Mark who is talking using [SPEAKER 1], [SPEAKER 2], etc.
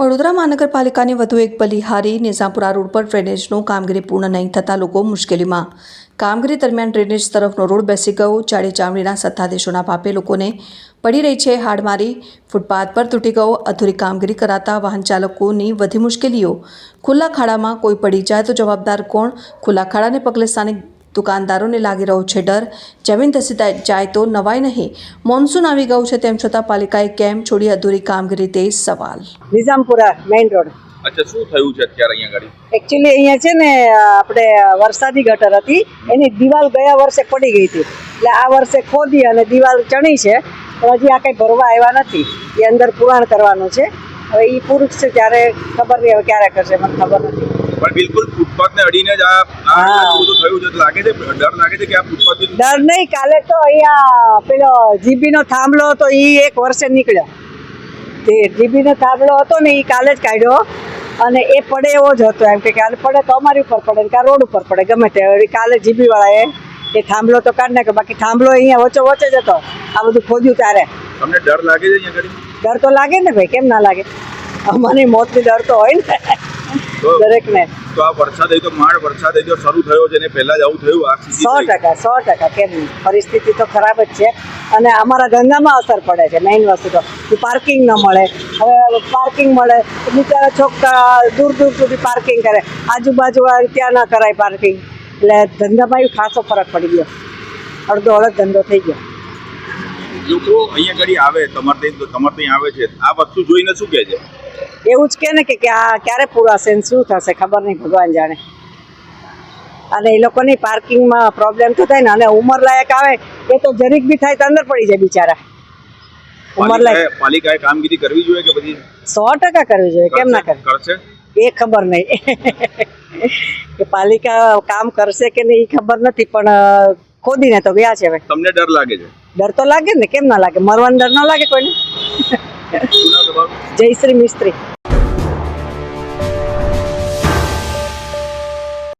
[SPEAKER 1] વડોદરા મહાનગરપાલિકાની વધુ એક બલિહારી નિઝામપુરા રોડ પર ડ્રેનેજનું કામગીરી પૂર્ણ નહીં થતાં લોકો મુશ્કેલીમાં. કામગીરી દરમિયાન ડ્રેનેજ તરફનો રોડ બેસી ગયો. ચાડી ચામડીના સત્તાધીશોના પાપે લોકોને પડી રહી છે હાડમારી. ફૂટપાથ પર તૂટી ગયો. અધૂરી કામગીરી કરાતા વાહન ચાલકોની વધી મુશ્કેલીઓ. ખુલ્લા ખાડામાં કોઈ પડી જાય તો જવાબદાર કોણ? ખુલ્લા ખાડાને પગલે સ્થાનિક દુકાનદારોને લાગી રહ્યો છે ડર. જમીન ધસી જાય તો નવાય નહીં. મોન્સૂન આવી ગયું છે તેમ છતાં પાલિકાએ કેમ છોડી અધૂરી કામગીરી તે સવાલ.
[SPEAKER 2] Nizampura main road.
[SPEAKER 3] અચ્છા શું થયું છે અત્યારે અહીંયા ગાડી?
[SPEAKER 2] એકચ્યુઅલી અહીંયા છે ને આપણે વરસાદી ગટર હતી. એની દિવાલ ગયા વર્ષે પડી ગઈ હતી. એટલે આ વર્ષે ખોદી અને દિવાલ ચણી છે. પણ હજી આ કંઈ ભરવા આવ્યા નથી. એ અંદર પુરાણ કરવાનું છે. હવે એ પૂરું છે ત્યારે ખબર નહીં હવે ક્યારે કરશે મને ખબર નથી.
[SPEAKER 3] પણ બિલકુલ ફૂટપાથ ને અડીને જ આ બધું થયું છે. લાગે છે ડર લાગે છે કે આ ફૂટપાથ
[SPEAKER 2] ડર નહીં કાલે તો અહીંયા પેલો જીબીનો થાંભલો હતો એ એક વર્ષે નીકળ્યો. તે જીબીનો થાંભલો હતો ને એ કાલે જ કાઢ્યો. અને એ પડે એવો જ હતો એમ કે કાલે પડે તો અમારી ઉપર પડે કે રોડ ઉપર પડે ગમે તે કાલે જીબી વાળાએ એ થાંભલો તો કાઢ નાખ્યો બાકી થાંભલો અહીંયા વચ્ચે વચ્ચે જ હતો. આ બધું ખોદ્યું ત્યારે.
[SPEAKER 3] તમને ડર લાગે છે
[SPEAKER 2] ડર તો લાગે ને ભાઈ કેમ ના લાગે? અમારી મોતની ડર તો હોય ને. દરેકને.
[SPEAKER 3] તો આ વરસાદ તો માળ વરસાદ તો શરૂ થયો છે ને પહેલા જ આવું થયું આ
[SPEAKER 2] સો ટકા સો ટકા કેમ પરિસ્થિતિ તો ખરાબ જ છે અને અમારા ધંધામાં અસર પડે છે મેઇન વસ્તુ તો પાર્કિંગ ન મળે. હવે પાર્કિંગ મળે બિચારા છોકરા દૂર દૂર સુધી પાર્કિંગ કરે. આજુબાજુ ત્યાં ના કરાય પાર્કિંગ એટલે ધંધામાં એ ખાસો ફરક પડી ગયો. અડધો અડધ ધંધો થઈ ગયો.
[SPEAKER 3] લોકો અહીંયા ઘડી આવે તમારે તમારે ત્યાં આવે છે. આ વસ્તુ જોઈને શું કહે છે?
[SPEAKER 2] એવું જ કે ને કે આ ક્યારે પૂરાશે ને શું થશે ખબર નહીં ભગવાન જાણે. અને એ લોકોની પાર્કિંગમાં પ્રોબ્લેમ તો થાય ને અને ઉંમર લાયક આવે એ તો જરીક બી થાય તો અંદર પડી જાય બિચારા. ઉંમર લાયક
[SPEAKER 3] પાલિકાએ કામગીરી કરવી જોઈએ કે બધી?
[SPEAKER 2] સો ટકા કરવી જોઈએ કેમ ના કરે
[SPEAKER 3] કરશે?
[SPEAKER 2] એ ખબર નહીં. કે પાલિકા કામ કરશે કે નહીં એ ખબર નથી પણ ખોદીને તો ગયા છે હવે.
[SPEAKER 3] તમને ડર લાગે છે?
[SPEAKER 2] ડર તો લાગે ને કેમ ના લાગે? મરવાનો ડર ના લાગે કોઈને? જયશ્રી મિસ્ત્રી.